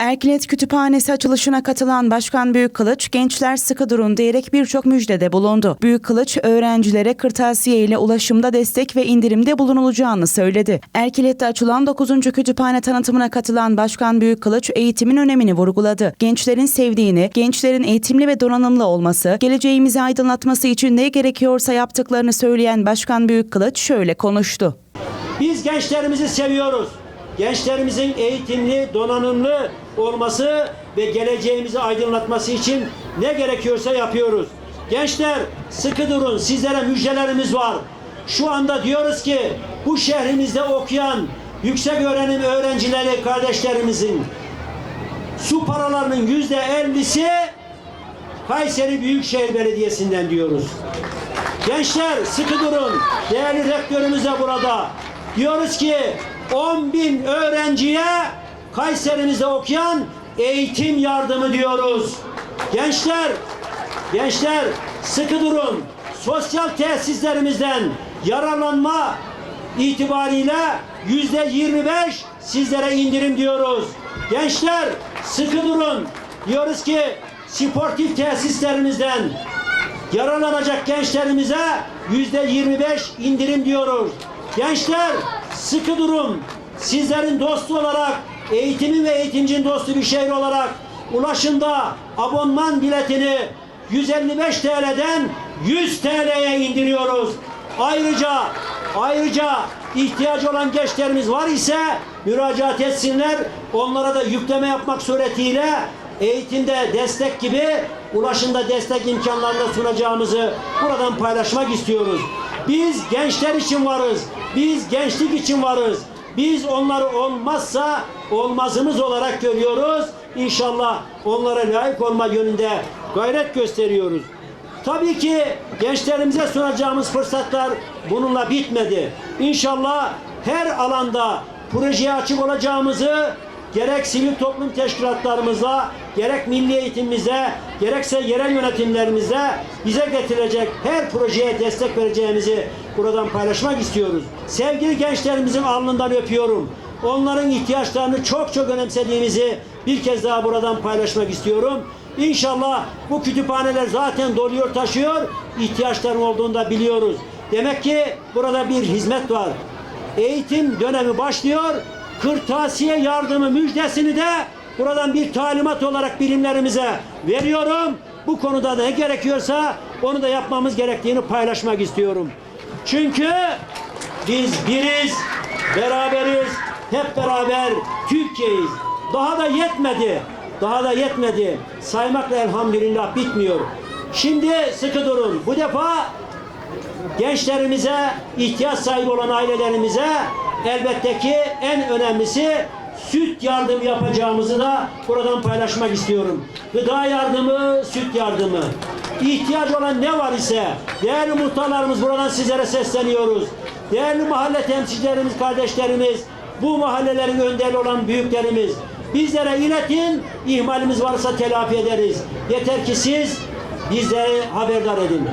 Erkilet Kütüphanesi açılışına katılan Başkan Büyük Kılıç, gençler sıkı durun diyerek birçok müjdede bulundu. Büyük Kılıç, öğrencilere kırtasiye ile ulaşımda destek ve indirimde bulunulacağını söyledi. Erkilet'te açılan 9. kütüphane tanıtımına katılan Başkan Büyük Kılıç, eğitimin önemini vurguladı. Gençlerin sevdiğini, gençlerin eğitimli ve donanımlı olması, geleceğimizi aydınlatması için ne gerekiyorsa yaptıklarını söyleyen Başkan Büyük Kılıç şöyle konuştu. Biz gençlerimizi seviyoruz. Gençlerimizin eğitimli, donanımlı olması ve geleceğimizi aydınlatması için ne gerekiyorsa yapıyoruz. Gençler sıkı durun. Sizlere müjdelerimiz var. Şu anda diyoruz ki bu şehrimizde okuyan yüksek öğrenim öğrencileri kardeşlerimizin su paralarının yüzde ellisi Kayseri Büyükşehir Belediyesi'nden diyoruz. Gençler sıkı durun. Değerli rektörümüz de burada. Diyoruz ki 10 bin öğrenciye Kayserimizde okuyan eğitim yardımı diyoruz. Gençler, gençler sıkı durun. Sosyal tesislerimizden yararlanma itibariyle yüzde 25 sizlere indirim diyoruz. Gençler sıkı durun. Diyoruz ki sportif tesislerimizden yararlanacak gençlerimize yüzde 25 indirim diyoruz. Gençler sıkı durun. Sizlerin dostu olarak, eğitimin ve eğitimcinin dostu bir şehir olarak ulaşımda abonman biletini 155 TL'den 100 TL'ye indiriyoruz. Ayrıca ayrıca ihtiyacı olan gençlerimiz var ise müracaat etsinler. Onlara da yükleme yapmak suretiyle eğitimde destek gibi ulaşımda destek imkanlarını sunacağımızı buradan paylaşmak istiyoruz. Biz gençler için varız. Biz gençlik için varız. Biz onları olmazsa olmazımız olarak görüyoruz. İnşallah onlara layık olma yönünde gayret gösteriyoruz. Tabii ki gençlerimize sunacağımız fırsatlar bununla bitmedi. İnşallah her alanda projeye açık olacağımızı gerek sivil toplum teşkilatlarımızla, gerek milli eğitimimize, gerekse yerel yönetimlerimize bize getirecek her projeye destek vereceğimizi buradan paylaşmak istiyoruz. Sevgili gençlerimizin alnından öpüyorum. Onların ihtiyaçlarını çok çok önemsediğimizi bir kez daha buradan paylaşmak istiyorum. İnşallah bu kütüphaneler zaten doluyor taşıyor. ihtiyaçların olduğunu da biliyoruz. Demek ki burada bir hizmet var. Eğitim dönemi başlıyor. Kırtasiye yardımı müjdesini de buradan bir talimat olarak bilimlerimize veriyorum. Bu konuda ne gerekiyorsa onu da yapmamız gerektiğini paylaşmak istiyorum. Çünkü biz biriz, beraberiz, hep beraber Türkiye'yiz. Daha da yetmedi. Daha da yetmedi. Saymakla elhamdülillah bitmiyor. Şimdi sıkı durun. Bu defa gençlerimize, ihtiyaç sahibi olan ailelerimize elbette ki en önemlisi süt yardım yapacağımızı da buradan paylaşmak istiyorum. Gıda yardımı, süt yardımı. İhtiyaç olan ne var ise değerli muhtarlarımız buradan sizlere sesleniyoruz. Değerli mahalle temsilcilerimiz, kardeşlerimiz, bu mahallelerin önderi olan büyüklerimiz bizlere iletin, ihmalimiz varsa telafi ederiz. Yeter ki siz bizleri haberdar edin.